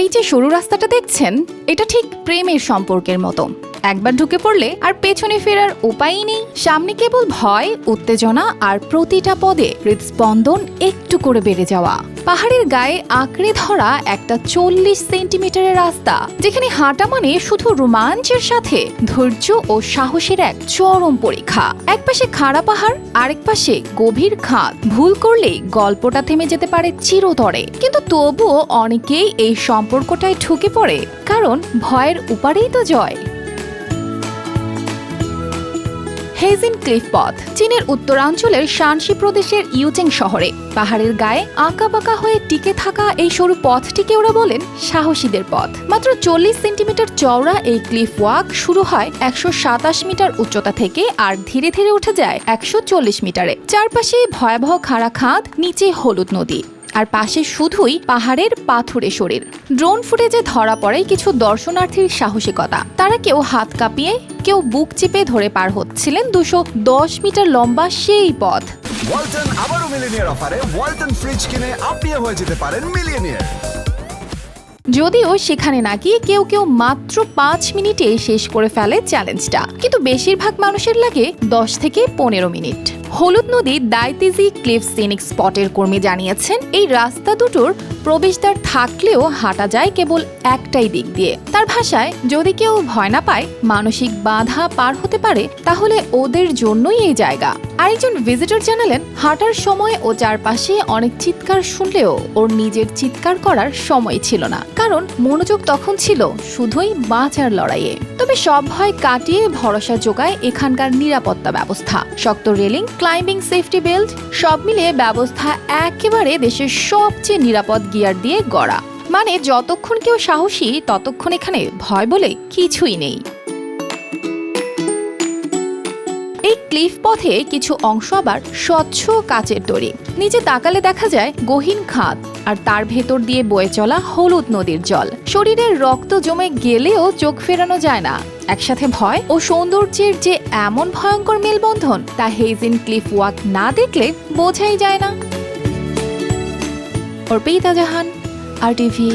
এই যে সরু রাস্তাটা দেখছেন, এটা ঠিক প্রেমের সম্পর্কের মতো। একবার ঢুকে পড়লে আর পেছনে ফেরার উপায়ই নেই। সামনে কেবল ভয়, উত্তেজনা আর প্রতিটা পদে হৃদস্পন্দন একটু করে বেড়ে যাওয়া। পাহাড়ের গায়ে আঁকড়ে ধরা একটা চল্লিশ সেন্টিমিটারের রাস্তা, যেখানে হাঁটা মানে শুধু রোমাঞ্চের সাথে, ধৈর্য ও সাহসের এক চরম পরীক্ষা। এক পাশে খাড়া পাহাড় আরেক পাশে গভীর খাদ। ভুল করলেই গল্পটা থেমে যেতে পারে চিরতরে। কিন্তু তবুও অনেকেই এই সম্পর্কটায় ঢুকে পড়ে, কারণ ভয়ের উপারেই তো জয়। হেজিন ক্লিফ পথ, চীনের উত্তরাঞ্চলের শানসি প্রদেশের ইউচেং শহরে। পাহাড়ের গায়ে আঁকা বাঁকা হয়ে টিকে থাকা এই সরু পথটিকে ওরা বলেন সাহসীদের পথ। মাত্র চল্লিশ সেন্টিমিটার চওড়া এই ক্লিফ ওয়াক শুরু হয় একশো সাতাশ মিটার উচ্চতা থেকে আর ধীরে ধীরে উঠে যায় একশো চল্লিশ মিটারে। চারপাশে ভয়াবহ খাড়া খাদ, নিচে হলুদ নদী। আর পাশে শুধুই পাহাড়ের পাথুরে শরীর। ড্রোন ফুটেজে ধরা পড়ে কিছু দর্শনার্থীর সাহসিকতা। তারা কেউ হাত কাঁপিয়ে কেউ বুক চেপে ধরে পার হচ্ছিলেন দুশো দশ মিটার লম্বা সেই পথ। ওয়ালটন আবারও মিলিনিয়ার অফারে ওয়ালটন ফ্রিজ কিনে আপনিও হয়ে যেতে পারেন মিলিয়নিয়ার। যদিও সেখানে নাকি কেউ কেউ মাত্র পাঁচ মিনিটে শেষ করে ফেলে চ্যালেঞ্জটা কিন্তু বেশিরভাগ মানুষের লাগে দশ থেকে পনেরো মিনিট। হলুদ নদী দাইতেজি ক্লিফ সিনিক স্পটের কর্মী জানিয়েছেন, এই রাস্তা দুটোর প্রবেশদ্বার থাকলেও হাঁটা যায় কেবল একটাই দিক দিয়ে। তার ভাষায়, যদি কেউ ভয় না পায়, মানসিক বাধা পার হতে পারে, তাহলে ওদের জন্যই এই জায়গা। আরেকজন ভিজিটর জানালেন, হাঁটার সময় ও চারপাশে অনেক চিৎকার শুনলেও ওর নিজের চিৎকার করার সময় ছিল না। কারণ মনোযোগ তখন ছিল শুধুই বাঁচার লড়াইয়ে। তবে সব ভয় কাটিয়ে ভরসা যোগায় এখানকার নিরাপত্তা ব্যবস্থা। শক্ত রেলিং ক্লাইম্বিং সেফটি বেল্ট সব মিলিয়ে ব্যবস্থা একেবারে দেশের সবচেয়ে নিরাপদ গিয়ার দিয়ে গড়া। মানে যতক্ষণ কেউ সাহসী, ততক্ষণ এখানে ভয় বলে কিছুই নেই। ক্লিফ পথে কিছু অংশ আবার স্বচ্ছ কাচের তৈরি। নিচে তাকালে দেখা যায় গহীন খাদ, আর তার ভেতর দিয়ে বয়ে চলা হলুদ নদীর জল। শরীরের রক্ত জমে গেলেও চোখ ফেরানো যায় না। একসাথে ভয় ও সৌন্দর্যের যে এমন ভয়ঙ্কর মেলবন্ধন, তা হেজিন ক্লিফ ওয়াক না দেখলে বোঝাই যায় না। অর্পিতা জাহান, আর টিভি